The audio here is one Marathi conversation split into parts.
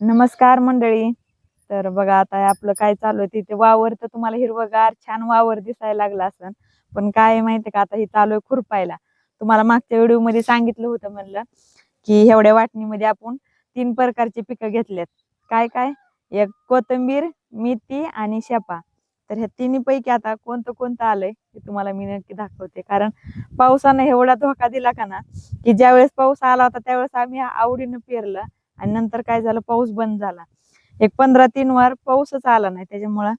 नमस्कार मंडळी. तर बघा आता आपलं काय चालू आहे तिथे वावर तर तुम्हाला हिरवगार छान वावर दिसायला लागला असन. पण काय आहे माहितीये का? आता हे चालू आहे खुरपायला. तुम्हाला मागच्या व्हिडिओमध्ये सांगितलं होतं म्हणलं की एवढ्या वाटणीमध्ये आपण तीन प्रकारचे पिकं घेतलेत. काय काय? एक कोथिंबीर मेथी आणि शेपा. तर ह्या तिन्ही पैकी आता कोणतं कोणतं आलंय हे तुम्हाला मी नक्की दाखवते. कारण पावसानं एवढा धोका दिला का ना की ज्यावेळेस पाऊस आला होता त्यावेळेस आम्ही आवडीनं पेरलं. आणि नंतर काय झालं? पाऊस बंद झाला. एक पंधरा तीन वार पाऊसच आला नाही त्याच्यामुळं.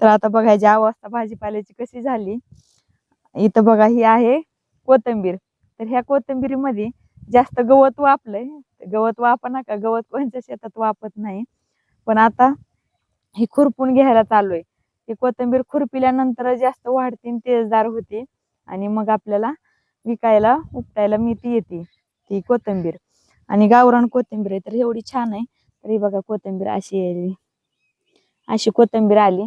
तर आता बघा अवस्था भाजीपाल्याची कशी झाली? इथं बघा ही आहे कोथिंबीर. तर ह्या कोथिंबीरीमध्ये जास्त गवत वापलंय. गवत वापा नका. गवत कोणत्या शेतात वापत नाही. पण आता ही खुरपून घ्यायला चालू आहे. ही कोथिंबीर खुरपिल्यानंतर जास्त वाढती तेजदार होती. आणि मग आपल्याला विकायला उपटायला मेथी येते. ती कोथिंबीर. आणि गावरान कोथिंबीर आहे तर एवढी छान आहे. तरी बघा कोथिंबीर अशी आली. अशी कोथिंबीर आली.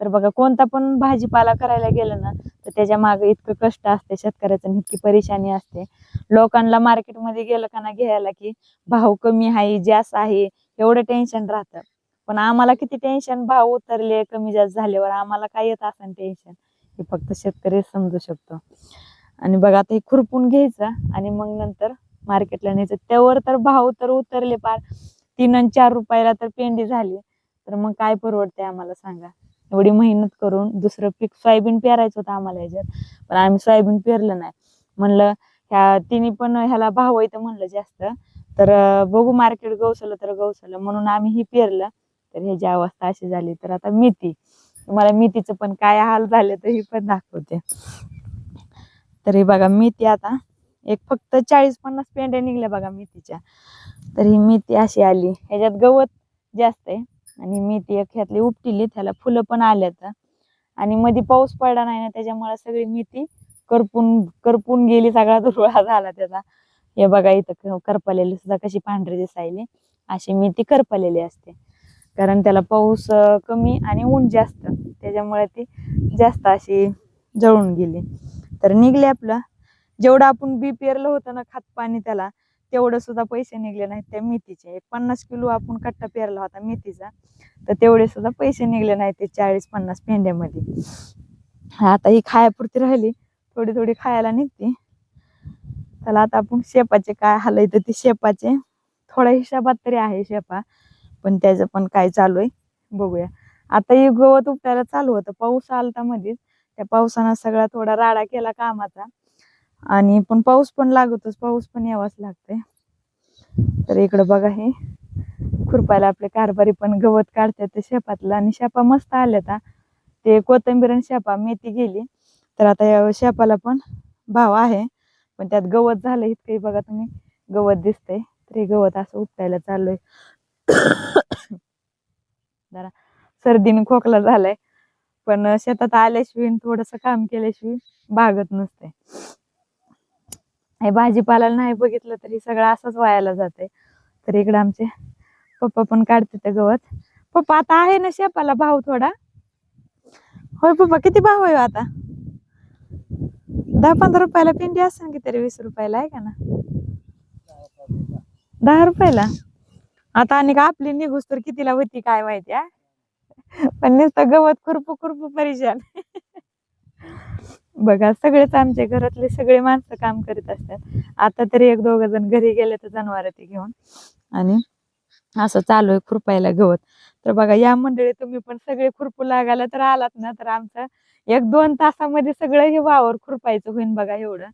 तर बघा कोणता पण भाजीपाला करायला गेलं ना तर त्याच्यामागे इतकं कष्ट असते शेतकऱ्याचं इतकी परेशानी असते. लोकांना मार्केटमध्ये गेलं का ना घ्यायला की भाव कमी आहे जास्त आहे एवढं टेन्शन राहतं. पण आम्हाला किती टेन्शन भाव उतरले कमी जास्त झाल्यावर आम्हाला काय येत असं टेन्शन हे फक्त शेतकरी समजू शकतो. आणि बघा आता हे खुरपून घ्यायचं आणि मग नंतर मार्केटला न्यायचं. त्यावर तर भाव तर उतरले पार. तीन आणि चार रुपयाला तर पेंडी झाली. तर मग काय परवडते आम्हाला सांगा. एवढी मेहनत करून दुसरं पीक सोयाबीन पेरायचं होतं आम्हाला याच्यात. पण आम्ही सोयाबीन पेरलं नाही. म्हणलं ह्या तिने पण ह्याला भाव येतं म्हणलं जास्त. तर बघू मार्केट गवसलं तर गवसलं. म्हणून आम्ही ही पेरलं. तर ह्याची अवस्था अशी झाली. तर आता मेथी तुम्हाला मेथीचं पण काय हाल झाले तर ही पण दाखवते. तर हे बघा मेथी आता एक फक्त चाळीस पन्नास पेंड्या निघल्या बघा मेथीच्या. तर ही मेथी अशी आली. ह्याच्यात गवत जास्त आहे. आणि मेथी एक ह्यातली उपटिली त्याला फुलं पण आल्यात. आणि मध्ये पाऊस पडला नाही ना त्याच्यामुळे सगळी मेथी करपून करपून गेली सगळा दुर्वळा झाला त्याचा. हे बघा इथं क- करपलेली सुद्धा कशी पांढरी दिसायली. अशी मेथी करपलेली असते. कारण त्याला पाऊस कमी आणि ऊन जास्त. त्याच्यामुळे ती जास्त अशी जळून गेली. तर निघले आपलं. जेवढं आपण बी पेरलं होतं ना खात पाणी त्याला तेवढं सुद्धा पैसे निघले नाहीत त्या मेथीचे. एक पन्नास किलो आपण कट्टा पेरला होता मेथीचा तर तेवढे सुद्धा पैसे निघले नाहीत ते चाळीस पन्नास पेंड्यामध्ये. आता ही खायापुरती राहिली थोडी थोडी खायला निघते. त्याला आता आपण शेपाचे काय हालायचं ते शेपाचे. थोड्या हिशोबात तरी आहे शेपा पण त्याचं पण काय चालू आहे बघूया. आता हे गवत उपटायला चालू होतं पाऊस आलता मध्येच त्या पावसानं सगळा थोडा राडा केला कामाचा. आणि पण पाऊस पण लागतोच पाऊस पण यावाच लागतंय. तर इकडं बघा हे खुरपायला आपले कारभारी पण गवत काढतात ते शेपातलं आणि शेपा मस्त आल्यात ते कोथिंबीर आणि शेपा मेथी गेली. तर आता या शेपाला पण भाव आहे पण त्यात गवत झालं इतकंही बघा तुम्ही गवत दिसतंय. तर हे गवत असं उपटायला चाललोय. जरा सर्दीने खोकला झालाय पण शेतात आल्याशिवाय थोडस काम केल्याशिवाय भागत नसते हे भाजीपाला नाही बघितलं तरी सगळं असंच वायाला जाते तर इकडे आमचे पप्पा पण काढते ते गवत. पप्पा आता आहे ना शेपाला भाव थोडा. होय पप्पा किती भाव आहे हो आता? दहा पंधरा रुपयाला पिंडी असेल की तरी वीस रुपयाला आहे का ना? दहा रुपयाला? आता आणि का आपली निघूस तर कितीला होती काय माहिती आहे पण नुसतं गवत खुरपू खुरपू परेशान. बघा सगळेच आमच्या घरातले सगळे माणसं काम करीत असतात. आता तरी एक दोघ जण घरी गेले तर जनावर ते घेऊन. आणि असं चालू आहे खुरपायला गवत. तर बघा या मंडळी तुम्ही पण सगळे खुरपू लागायला तर आलात ना तर आमचं एक दोन तासामध्ये सगळं हे वावर खुरपायचं होईन बघा एवढं.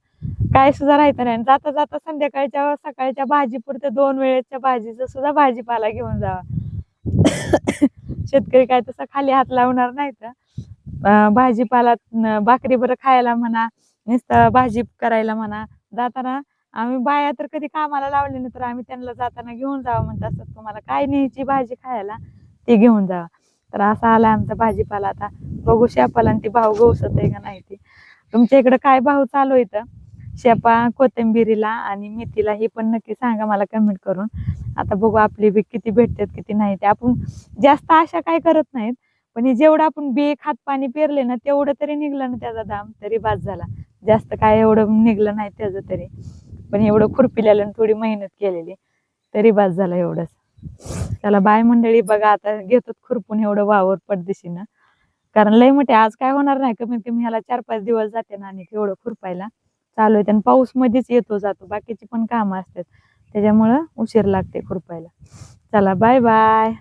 काय सुद्धा राहायचं नाही. आणि जाता जाता संध्याकाळच्या सकाळच्या भाजीपुरत्या दोन वेळेच्या भाजीचं सुद्धा भाजीपाला घेऊन जावा. शेतकरी काय तसा खाली हात लावणार नाही तर. भाजीपाला भाकरी बरं खायला म्हणा नुसतं भाजी करायला म्हणा जाताना आम्ही बाया तर कधी कामाला लावले नाही तर आम्ही त्यांना जाताना घेऊन जावं म्हणत असतात तुम्हाला काय न्यायची भाजी खायला ती घेऊन जावा. तर असा आला आमचा भाजीपाला आता. बघू शेपाला आणि ती भाव गवसत आहे का नाही ती. तुमच्या इकडं काय भाव चालू आहे इथं? शेपा कोथिंबिरीला आणि मेथीला हे पण नक्की सांगा मला कमेंट करून. आता बघू आपली बी किती भेटतात किती नाही ते. आपण जास्त आशा काय करत नाहीत. पण हे जेवढं आपण बी खात पाणी पेरले ना तेवढं तरी निघलं ना त्याचा दाम तरी बाद झाला. जास्त काय एवढं निघलं नाही त्याचं तरी. पण एवढं खुरपिल्याला आणि थोडी मेहनत केलेली तरी बाद झाला एवढंच. त्याला बाय मंडळी बघा आता घेतात खुरपून एवढं वावर पडदिशीनं कारण लय मोठे आज काय होणार नाही कमीत कमी ह्याला चार पाच दिवस जाते ना आणि एवढं खुरपायला. चालू आहे आणि पाऊस मध्येच येतो जातो बाकीची पण कामं असतात. त्याच्यामुळं उशीर लागते खुरपायला. चला बाय बाय